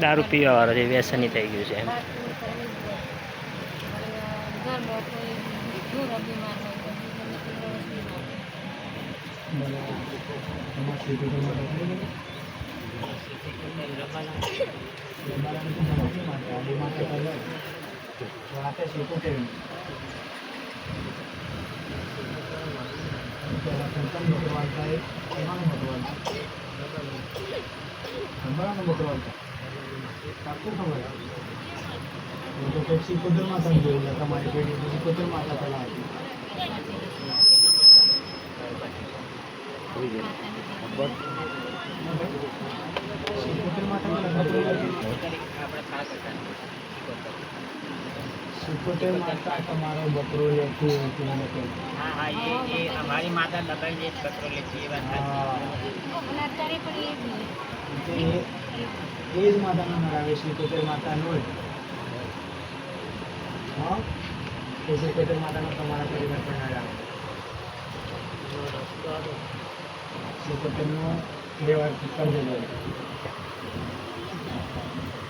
દારૂ પીવા વાળો છે વ્યસની થઈ ગયું છે એમ. ઘરમાં કોઈ દૂર બીમાર હોય તો ગમે તે માણસ બીમાર હોય. સિકોતેર માતા જોયું તમારી પેઢી સિકોતેર માતા પહેલા હતી સિકોતેર માતા પહેલા સિકોતેર માતા તમારો બકરો લેતું હતું હા હા એ એ અમારી માતા લગાવી દે કચરો લેતી એ વાત હા. અને અત્યારે પણ એ જ ને. એ જ માતાનો નરાવે સિકોતેર માતાનો જ. હા? એ સિકોતેર માતાનો તમારા પરિવાર પર નરાવે સિકોતેરનો વ્યવહાર કરજો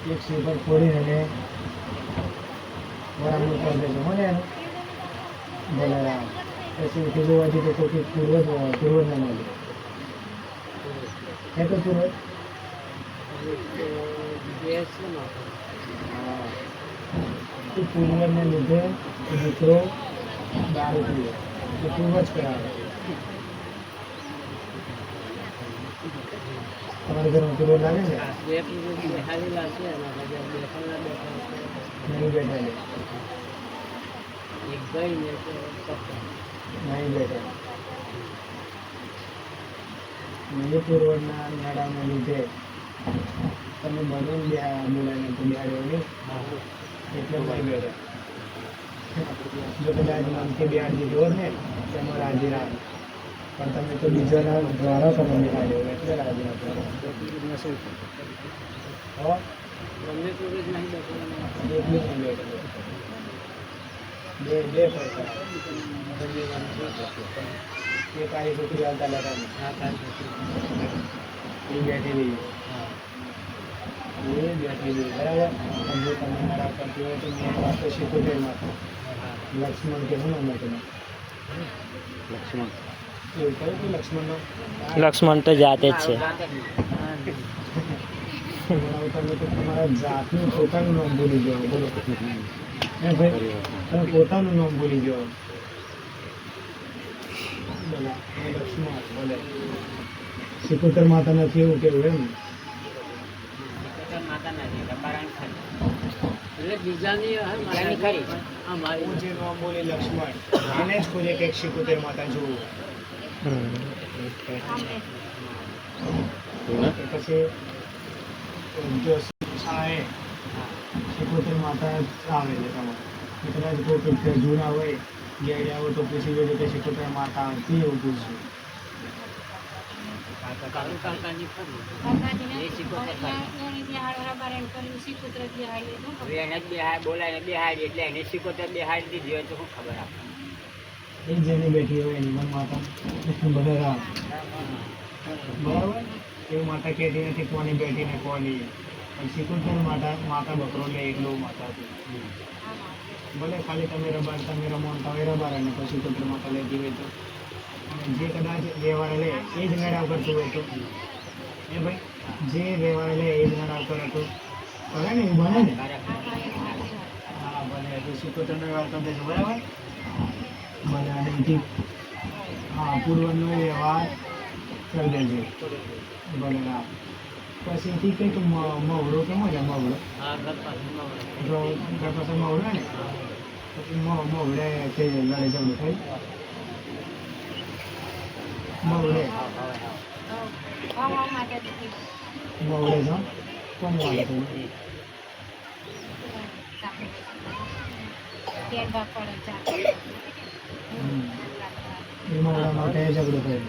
એક સિકોતેર ફોડી એને બરાબર કરી હોય ને પછી ઉઠી જોવાથી તો કોઈ પૂર્વજ પૂર્વજ ના મળે એ તો પૂર્વજ પૂર્વજને લીધે દીકરો દારૂ પીવે એ પૂર્વજ કરાવે તમારા ઘરમાં પૂર્વજ લાગે છે નહીં બેઠા લે નહીં બેઠા એ પૂર્વજના નાડાને લીધે તમે બનો બે બોલાવીને તો બિહાડ્યો નહીં એટલે નહીં બેઠા જો કદાચ મનથી બિહાર દીધો હોત ને તેમાં રાજી રામ પણ તમે તો બીજાના દ્વારા તમે બિહાડ્યો એટલે રાજી રામ હો એટલું નહીં બેઠા બે બે પૈસા એક આઈ છોકરી હાલતા લેતા એ બેઠેલી એ બેઠેલી બરાબર અને જો તમે મારા કરતી હોય તો મેં વાત તો સિત્તોતેરમાં લક્ષ્મણ કે શું નામ હતું લક્ષ્મણ એવું કહ્યું કે લક્ષ્મણનો લક્ષ્મણ તો જાતે જ છે. પોતાનું નામ ભૂલી ગયો બોલો ભાઈ તમે પોતાનું નામ ભૂલી ગયો બોલો એ લક્ષ્મણ સિકોતર માતા નથી એવું કેવું એમ હું જે નામ બોલી લક્ષ્મણ એને જ ખોજે કે સિકોતેર માતા જોવું. પછી જો માતા આવે છે તમારે કદાચ કોઈ જૂના હોય ગયા હોય તો પૂછી જોજો કે સિકોતેર માતા આવતી એવું પૂછજો કાકાજીને ત્યાં એની ત્યાં હળહળા બારણ કર્યું, સિકોતર બિહાડ્યું એને જ બેહાડ બોલાય બેહાડી એટલે એને શીખોતર બેહાડી દીધી હોય તો શું ખબર આપે? એ જેની બેઠી હોય એની મન માતા બધા બરાબર? એવું માતા કહેતી નથી, કોની બેઠી ને કોની. સિકોતેર માતા માતા બકરો લે એકલો માતા ભલે ખાલી તમે રબાર, તમે રમવાતા હોય રબાર અને પછી કુત્ર માતા લેતી હોય તો. જે કદાચ વ્યવહાર લે, એ જ મેળાવ કરતું હોય તો? એ ભાઈ, જે વ્યવહાર લે, એ જ મેળાવ કરે તો કરે ને, એવું બને ને. હા, ભલે તો શ્રીકૃષ્ણ વ્યવહાર કરી દેજો બરાબર? ભલે અને અહીંથી હા પૂર્વનો વ્યવહાર કરી દેજો ભલે હા પછી એથી કંઈક મ- મવડો કેમ હોય મવડો જો ઘર પાસે મવડો ને પછી મ- મવડે થઈ જાય લડાઈ ઝઘડો થઈ મવડે હવા માટે દીધી. મવડે જો કોણ વાળે થઈ તેલ વાપરે ચા. એ મોડા માટે ઝઘડો કર્યો.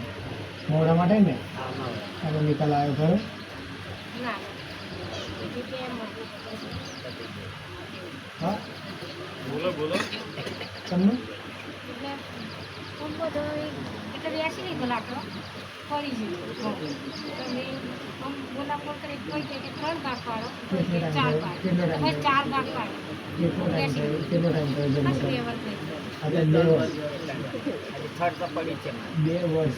મોડા માટે ને? આપણે નિકાલ આવ્યો ખરો. હા? બોલો બોલો. તમને? પડી ભાગ પાડો ચાર ભાગ હવે ચાર ભાગ પાડો બે વર્ષ. છે.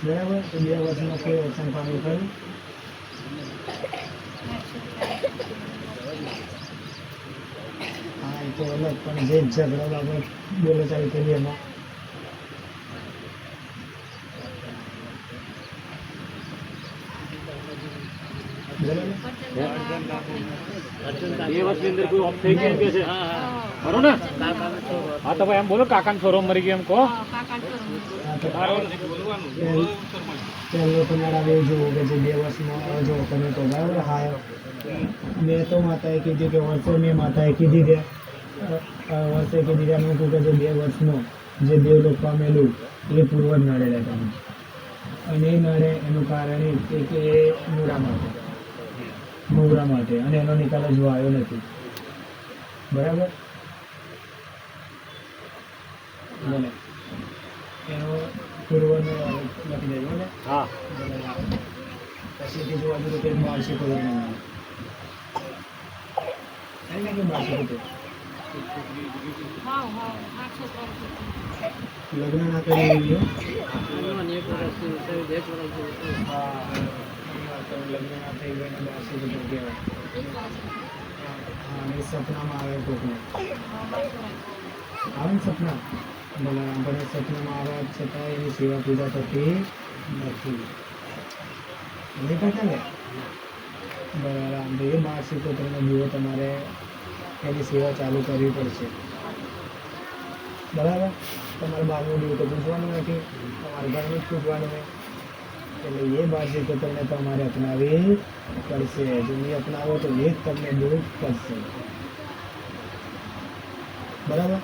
બરાબર તો બે વર્ષમાં કોઈ ઓપ્શન પામી ખરું? હા એ તો અલગ પણ જે બરાબર આપણે બોલે ચાલુ કરીએ એમાં. બે વર્ષની અંદર કોઈ ઓફ થઈ ગયા છે? ખરો ને? હા તો ભાઈ એમ બોલો કાકાનો શોરૂમ મરી ગયો એમ કહો. પહેલો તો બે જોવું કે જે બે વર્ષમાં જો તમે તો બરાબર હા મેં તો માતાએ કીધું કે વર્ષો મેં માતાએ કીધી કે વર્ષે કીધી કે અમે કહું કે જે બે વર્ષનો જે દેવ લોક પામેલું એ પૂર્વજ નડેલા તમે અને એ નડે એનું કારણ એ છે કે એ મૂળા માટે. મૂળા માટે. અને એનો નિકાલ હજુ આવ્યો નથી. બરાબર? બોલે એનો પૂર્વનો લખી દેજો ને હા. પછી જોવા જઈએ તો કંઈક બારસી કરોડ કે બારસી છે. લગ્ન ના કરી સપનામાં આવે કોકને. આવે સપના? ભલે આપણે સપનામાં આવ્યા છતાં એની સેવા પૂજા થતી નથી. ને? બરાબર એ માસિક પુત્રનો દીવો તમારે એની સેવા ચાલુ કરવી પડશે. બરાબર? તમારે બહારનું દીવું તો પૂછવાનું નથી, તમારે ઘરનું જ પૂછવાનું એટલે એ માસિક પુત્રને તમારે અપનાવી પડશે. જો નહીં અપનાવો તો એ જ તમને દૂર કરશે બરાબર?